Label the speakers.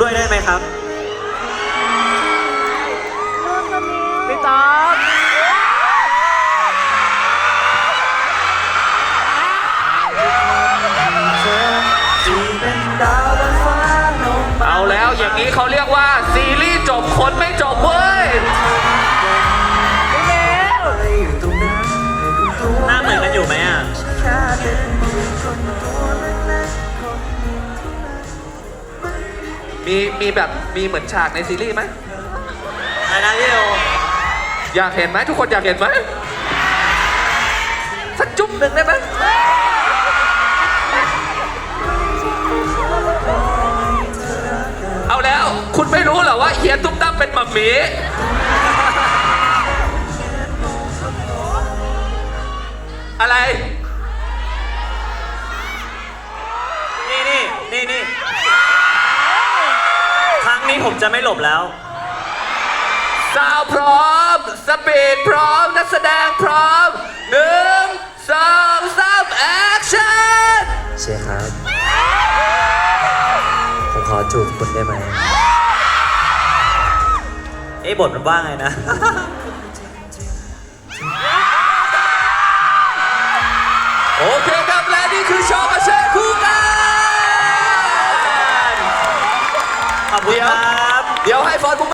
Speaker 1: ด้วยได้ไหมครับ
Speaker 2: พี่ต๊อบ
Speaker 3: เอาแล้วอย่างนี้เขาเรียกว่า ซีรีส์จบคนไม่จบเว้ย
Speaker 2: มี
Speaker 1: มี
Speaker 3: แบบมีเหมือนฉากในซีรีส์ไหม
Speaker 1: อะไรนะพี่โอ
Speaker 3: อยากเห็นไหมทุกคนอยากเห็นไหมสักจุ๊บหนึ่งได้ไหมเอาแล้วคุณไม่รู้เหรอว่าเฮียตุ้มตั้มเป็นหมัมหมีอะไร
Speaker 1: นี้ผมจะไม่หลบแล้ว
Speaker 3: ซาวพร้อม สปีดพร้อม นักแสดงพร้อมหนึ่งสองสามแอคชั่น
Speaker 1: เชฟครับ ผมขอจูบคุณได้ไหม เอ้บทมันว่าไงนะ
Speaker 3: โอเคครับและนี่คือโชว์มาเชิญคู่กัน
Speaker 1: ขอบคุณครับ
Speaker 3: เดี๋ยว ให้ฟอนต์